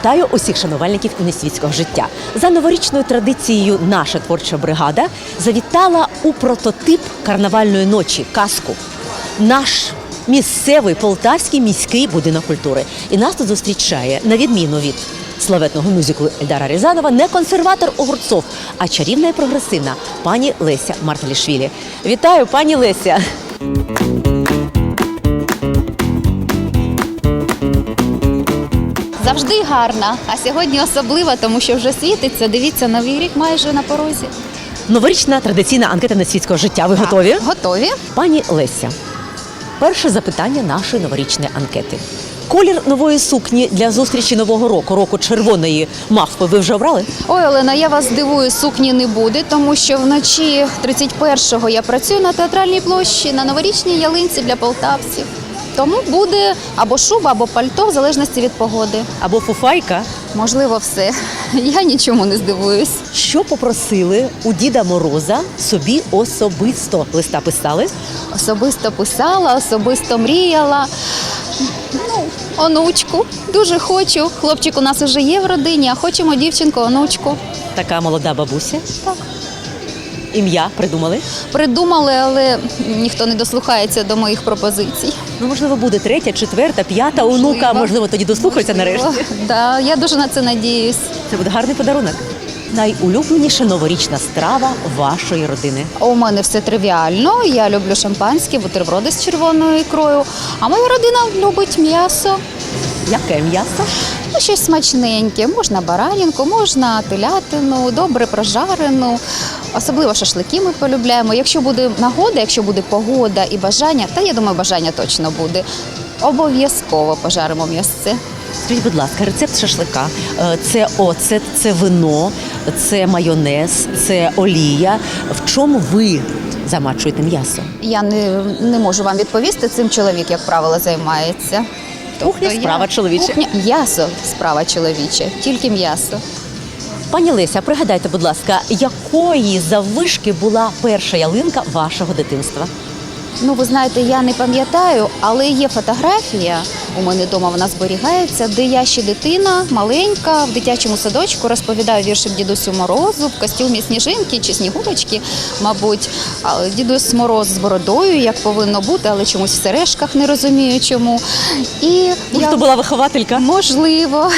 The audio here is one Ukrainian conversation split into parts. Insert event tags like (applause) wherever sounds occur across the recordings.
Вітаю усіх шанувальників інесвітського життя. За новорічною традицією наша творча бригада завітала у прототип карнавальної ночі казку. Наш місцевий полтавський міський будинок культури. І нас тут зустрічає, на відміну від славетного мюзиклу Ельдара Рязанова, не консерватор огурцов, а чарівна і прогресивна пані Леся Марталішвілі. Вітаю, пані Леся! Завжди гарна, а сьогодні особлива, тому що вже світиться. Дивіться, новий рік майже на порозі. Новорічна традиційна анкета несвітського життя. Ви готові? Готові? Пані Леся, перше запитання нашої новорічної анкети. Колір нової сукні для зустрічі нового року, року червоної мавпи, ви вже обрали? Ой, Олена, я вас здивую, сукні не буде, тому що вночі 31-го я працюю на театральній площі на новорічній ялинці для полтавців. Тому буде або шуба, або пальто, в залежності від погоди. Або фуфайка? Можливо, все. (laughs) Я нічому не здивуюсь. Що попросили у Діда Мороза собі особисто? Листа писали? Особисто писала, особисто мріяла. Ну, онучку. Дуже хочу. Хлопчик у нас уже є в родині, а хочемо дівчинку, онучку. Така молода бабуся. Так. Ім'я придумали? Придумали, але ніхто не дослухається до моїх пропозицій. Ну, можливо, буде третя, четверта, п'ята онука. Можливо, тоді дослухаються нарешті. Да, я дуже на це надіюсь. Це буде гарний подарунок. Найулюбленіша новорічна страва вашої родини. У мене все тривіально. Я люблю шампанське, бутерброди з червоною ікрою. А моя родина любить м'ясо. Яке м'ясо? Ну, щось смачненьке. Можна баранінку, можна телятину, добре прожарену. Особливо шашлики ми полюбляємо. Якщо буде нагода, якщо буде погода і бажання, та я думаю, бажання точно буде. Обов'язково пожаримо м'ясце. Скажіть, будь ласка, рецепт шашлика. Е, Це оцет, це вино, це майонез, це олія. В чому ви замачуєте м'ясо? Я не, не можу вам відповісти. Цим чоловік, як правило, займається. Кухня Тобто я- справа чоловіча. Кухня м'ясо справа чоловіча, тільки м'ясо. Пані Леся, пригадайте, будь ласка, якої заввишки була перша ялинка вашого дитинства? Ну, ви знаєте, я не пам'ятаю, але є фотографія. У мене вдома вона зберігається, де я ще дитина, маленька, в дитячому садочку розповідаю віршик дідусю Морозу в костюмі сніжинки чи снігурочки, мабуть. Дідусь Мороз з бородою, як повинно бути, але чомусь в сережках не розумію чому. І Ну, Хто була вихователька? можливо.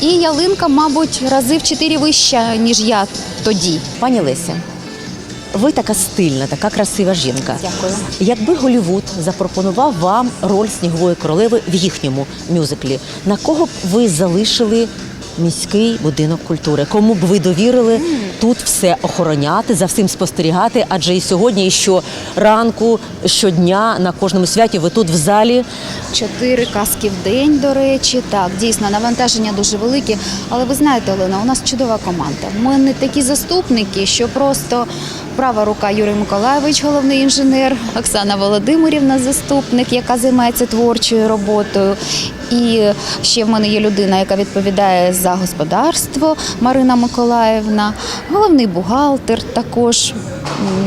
І ялинка, мабуть, рази в чотири вища, ніж я тоді. Пані Леся, ви така стильна, така красива жінка. Дякую. Якби Голівуд запропонував вам роль снігової королеви в їхньому мюзиклі, на кого б ви залишили міський будинок культури? Кому б ви довірили тут все охороняти, за всім спостерігати? Адже і сьогодні, і щоранку, щодня на кожному святі ви тут в залі. Чотири каски в день, до речі, так дійсно навантаження дуже велике. Але ви знаєте, Олена, у нас чудова команда. Ми не такі заступники, що просто права рука Юрій Миколаєвич, головний інженер, Оксана Володимирівна, заступник, яка займається творчою роботою. І ще в мене є людина, яка відповідає за господарство Марина Миколаївна, головний бухгалтер також.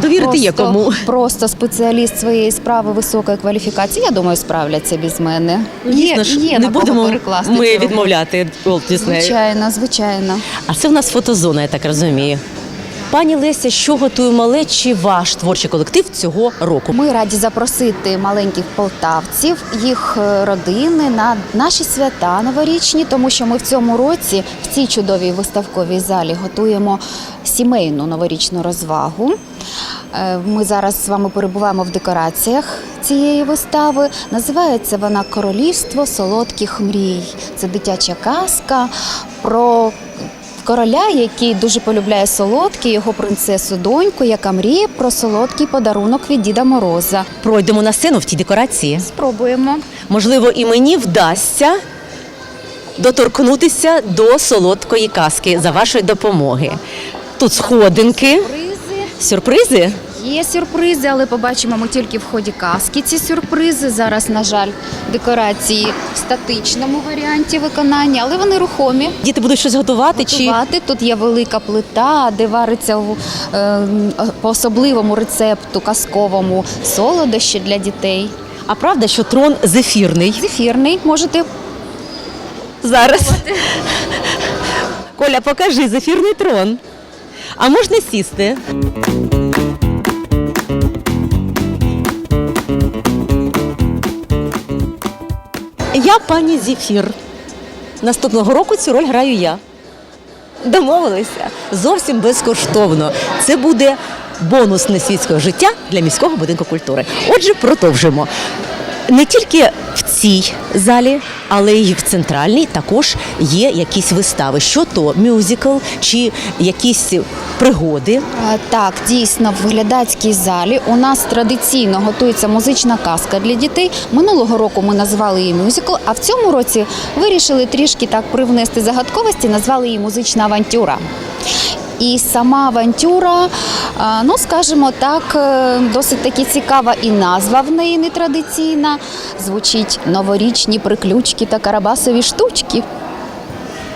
Довірити є кому. Просто спеціаліст своєї справи високої кваліфікації. Я думаю, справляться без мене. Є, ж, є не на кого будемо перекласти ми відмовляти Walt Disney. Звичайно, звичайно. А це в нас фотозона, я так розумію. Пані Леся, що готує малечі ваш творчий колектив цього року? Ми раді запросити маленьких полтавців, їх е, родини на наші свята новорічні, тому що ми в цьому році в цій чудовій виставковій залі готуємо сімейну новорічну розвагу. Е, Ми зараз з вами перебуваємо в декораціях цієї вистави. Називається вона Королівство солодких мрій. Це дитяча казка про короля, який дуже полюбляє солодкі, його принцесу доньку, яка мріє про солодкий подарунок від Діда Мороза. Пройдемо на сцену в тій декорації. Спробуємо. Можливо, і мені вдасться доторкнутися до солодкої казки за вашої допомоги. Тут сходинки, Сюрпризи. Є сюрпризи, але побачимо ми тільки в ході казки. Ці сюрпризи зараз, на жаль, декорації в статичному варіанті виконання, але вони рухомі. Діти будуть щось готувати чи Тут є велика плита, де вариться е, по особливому рецепту казковому солодощі для дітей. а правда, що трон зефірний? Зефірний можете зараз. Коля, покажи зефірний трон. А можна сісти? Я пані Зефір. Наступного року цю роль граю я. Домовилися зовсім безкоштовно. Це буде бонус несвітського життя для міського будинку культури. Отже, продовжимо. Не тільки в цій залі, але й в центральній також є якісь вистави. Що то мюзикл чи якісь пригоди. Так, дійсно, в глядацькій залі у нас традиційно готується музична казка для дітей. Минулого року ми назвали її мюзикл, а в цьому році вирішили трішки так привнести загадковості, назвали її музична авантюра. І сама авантюра, ну скажімо так, е, досить таки цікава і назва в неї нетрадиційна. Звучить новорічні приключки та карабасові штучки.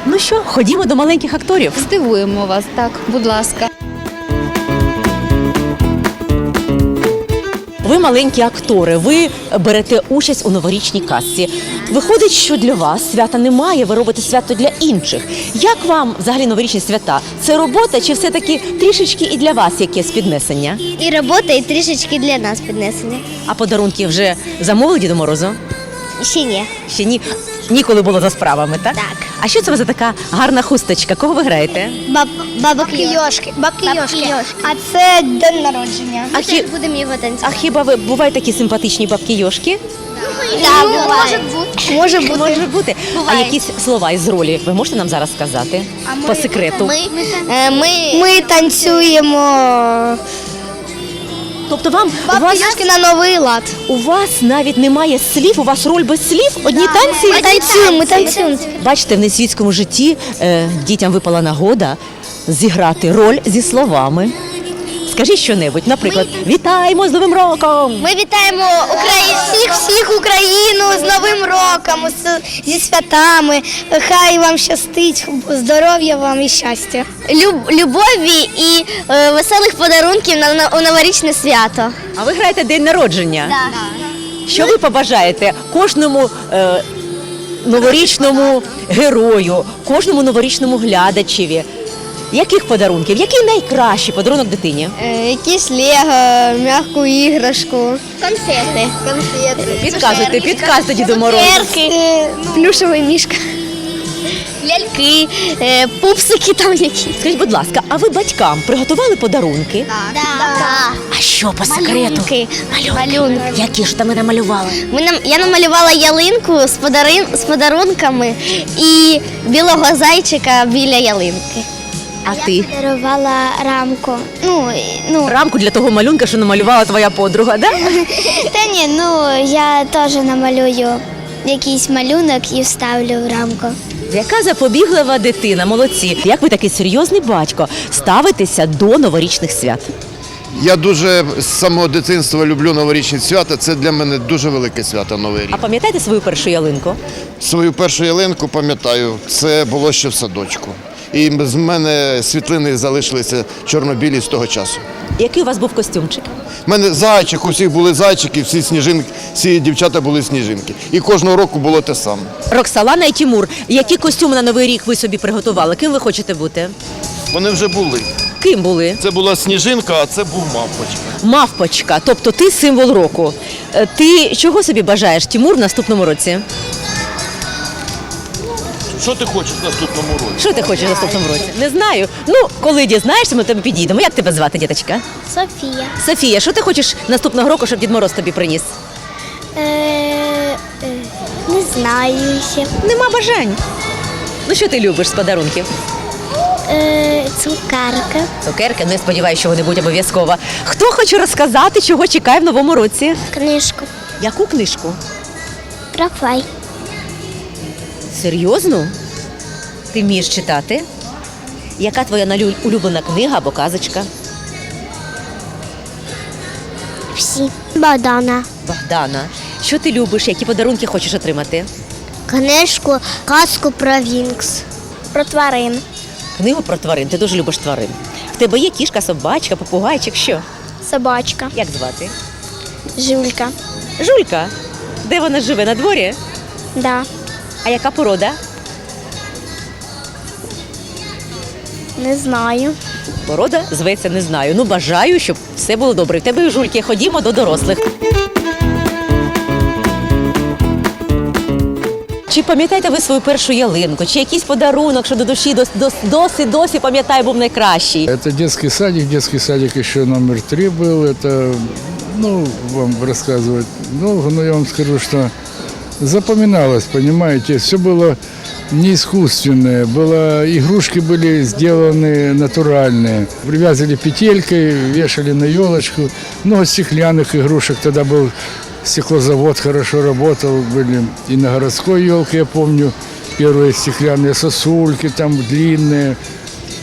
Ну що, ходімо до маленьких акторів. Здивуємо вас, так, будь ласка. Ви маленькі актори, ви берете участь у новорічній казці. Виходить, що для вас свята немає, ви робите свято для інших. Як вам взагалі новорічні свята? Це робота чи все-таки трішечки і для вас якесь піднесення? І робота, і трішечки для нас піднесення. А подарунки вже замовили Діду Морозу? Ще ні. Ще ні. Ніколи було за справами, так? Так. А що це у вас за така гарна хусточка? Кого ви граєте? Баб, бабки йошки. Бабки йошки. А це день народження. А, Ми хі... будемо його а танцювати. хіба ви бувають такі симпатичні бабки йошки? Так, може бути. Може бути. Може бути. А Буває. якісь слова із ролі ви можете нам зараз сказати? По секрету. Ми, е, ми, ми танцюємо Тобто вам у бабки вас, на новий лад. у вас навіть немає слів, у вас роль без слів, одні танці. Ми танцюємо, ми танцюємо. Бачите, в несвітському житті е, дітям випала нагода зіграти роль зі словами. Скажіть що-небудь, наприклад, вітаємо з Новим роком! Ми вітаємо Украї... всіх, всіх Україну з Новим роком, з- зі святами. Хай вам щастить, здоров'я вам і щастя. Люб... Любові і е, веселих подарунків на, на у новорічне свято. А ви граєте день народження. Що ви побажаєте кожному е, новорічному герою, кожному новорічному глядачеві? Яких подарунків? Який найкращий подарунок дитині? Е, якісь лего, м'яку іграшку. Конфети. Конфети. Підказуйте, підказуйте Діду Морозу. Плюшовий мішка. Ляльки, е, пупсики там якісь. Скажіть, будь ласка, а ви батькам приготували подарунки? Так. А що по секрету? Малюнки. Малюнки. Які ж там ви намалювали? Ми нам, я намалювала ялинку з, подарин, з подарунками і білого зайчика біля ялинки. А ти? Я Дарувала рамку. Ну, ну Рамку для того малюнка, що намалювала твоя подруга, да? (laughs) та ні, ну я теж намалюю якийсь малюнок і вставлю в рамку. Яка запобіглива дитина, молодці. Як ви такий серйозний батько ставитеся до новорічних свят? Я дуже з самого дитинства люблю новорічні свята. Це для мене дуже велике свято Новий рік. А пам'ятаєте свою першу ялинку? Свою першу ялинку пам'ятаю, це було ще в садочку. І з мене світлини залишилися чорнобілі з того часу. Який у вас був костюмчик? У мене зайчик, у всіх були зайчики, всі сніжинки, всі дівчата були сніжинки. І кожного року було те саме. Роксалана і Тімур, які костюми на новий рік ви собі приготували? Ким ви хочете бути? Вони вже були. Ким були? Це була сніжинка, а це був мавпочка. Мавпочка, тобто ти символ року. Е, Ти чого собі бажаєш, Тімур, в наступному році? Що ти хочеш в наступному році? Що ти хочеш в наступному році? Не знаю. Ну, коли дізнаєшся, ми тебе підійдемо. Як тебе звати, діточка? Софія. Софія, що ти хочеш наступного року, щоб Дід Мороз тобі приніс? Е, не знаю ще. Нема бажань. Ну що ти любиш з подарунків? Е, цукарка. Цукерки, ну я сподіваюся, що вони будуть обов'язково. Хто хоче розказати, чого чекає в новому році? Книжку. Яку книжку? Рафай. Серйозно? Ти вмієш читати? Яка твоя улюблена книга або казочка? Всі. Богдана. Богдана, що ти любиш, які подарунки хочеш отримати? Книжку, казку про Вінкс. Про тварин. Книгу про тварин. Ти дуже любиш тварин. В тебе є кішка, собачка, попугайчик. Що? Собачка. Як звати? Жулька. Жулька. Де вона живе? На дворі? Да. А яка порода? Не знаю. Порода зветься не знаю. Ну бажаю, щоб все було добре. В тебе жульки, ходімо до дорослих. Чи пам'ятаєте ви свою першу ялинку? Чи якийсь подарунок, що до душі досі досі, досі пам'ятаю, був найкращий? Це детский садик, детский садик еще номер три був. Это, ну, вам розказувати довго, но я вам скажу, что запоминалось, понимаете, все было не искусственное. Было, игрушки были сделаны натуральные. Привязывали петелькой, вешали на елочку. Много стеклянных игрушек. Тогда был стеклозавод, хорошо работал. Были и на городской елке, я помню, первые стеклянные сосульки там длинные.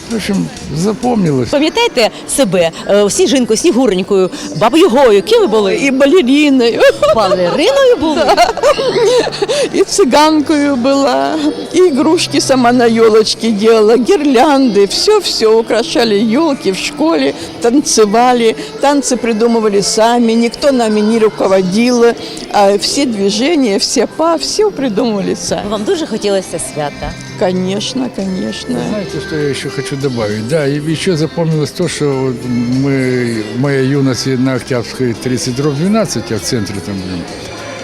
В общем, запомнилось. Пам'ятаєте себе е, сніжинкою, снігуренькою, бабою Гою? Ким ви були? І балеріною, балериною були? (laughs) і циганкою була, і ігрушки сама на елочке делала, гирлянды, все-все, украшали елки в школе, танцевали, танцы придумывали сами, никто нами не руководил, а все движения, все па, все придумывали сами. Вам дуже хотілося свята. Конечно, конечно. Знаете, что я еще хочу добавить? Да, и еще запомнилось то, что мы, моя юность на Октябрьской 30 12, я в центре там был.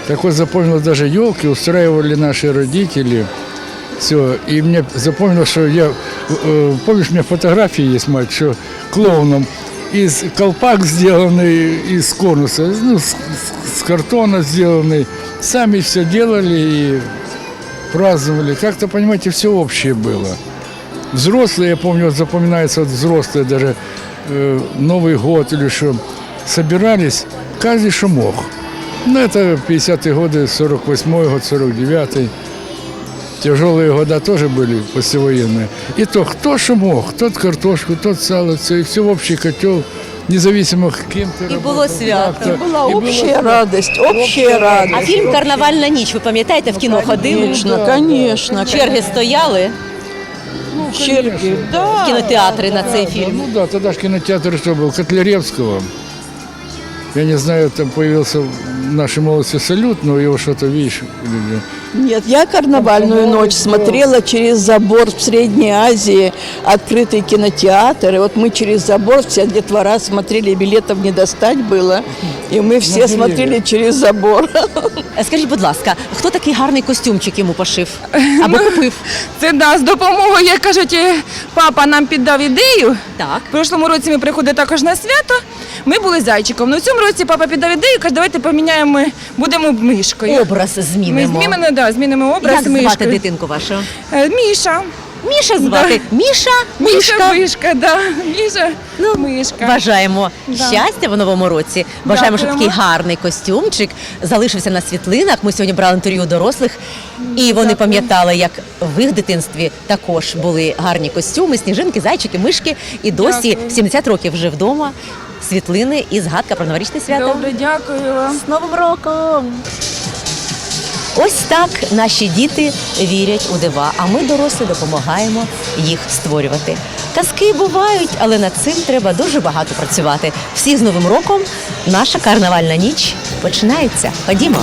Так вот запомнилось, даже елки устраивали наши родители. Все, и мне запомнилось, что я, э, помнишь, у меня фотографии есть, мать, что клоуном из колпак сделанный из конуса, ну, с- с картона сделанный. Сами все делали и праздновали. Как-то, понимаете, все общее было. Взрослые, я помню, вот запоминается вот взрослые, даже э, Новый год или что, собирались, каждый что мог. Ну, это 50-е годы, 48-й год, 49-й. Тяжелые года тоже были послевоенные. И то, кто что мог, тот картошку, тот сало, все, и все в общий котел, независимо кем ты И работал, было свято. как-то. Была И было общая свято. радость, общая А радость. фільм Карнавальна ніч, ви пам'ятаєте, в кіно ходили? Конечно, конечно. Черги стояли Черги, да. в кінотеатрі на цей фільм. Ну да, тогда ж кинотеатр что был? Котляревского. Я не знаю, там появился в нашей молодости салют, но его что-то, видишь, Нет, я карнавальную ночь смотрела через забор в Средней Азии, открытый кинотеатр. И вот мы через забор, вся детвора смотрели, билетов не достать было. И мы все деревья. смотрели через забор. Е, Скажіть, будь ласка, хто такий гарний костюмчик йому пошив? (laughs) Або купив? Це да, з допомогою, як кажуть, е, папа нам піддав ідею. Так. В прошлому році ми приходили також на свято. Ми були зайчиком. Ну в цьому році папа піддав ідею, каже, давайте поміняємо, будемо мишкою. Образ Ми змінимо. змінимо, да, змінимо образ Як звати мишкою. дитинку вашу? Е, Міша. Міша звати. Міша, Міша мишка. да. Міша Ну, мишка. Бажаємо Да. щастя в новому році. Бажаємо, щоб Дякуємо. такий гарний костюмчик залишився на світлинах. Ми сьогодні брали інтерв'ю у дорослих, і вони пам'ятали, як в їх дитинстві також були гарні костюми, сніжинки, зайчики, мишки. І досі Дякую. 70 років вже вдома. Світлини і згадка про новорічне свято. Добре, дякую вам. З Новим роком! Ось так наші діти вірять у дива, а ми, дорослі, допомагаємо їх створювати. Казки бувають, але над цим треба дуже багато працювати. Всіх з Новим роком наша карнавальна ніч починається. Ходімо!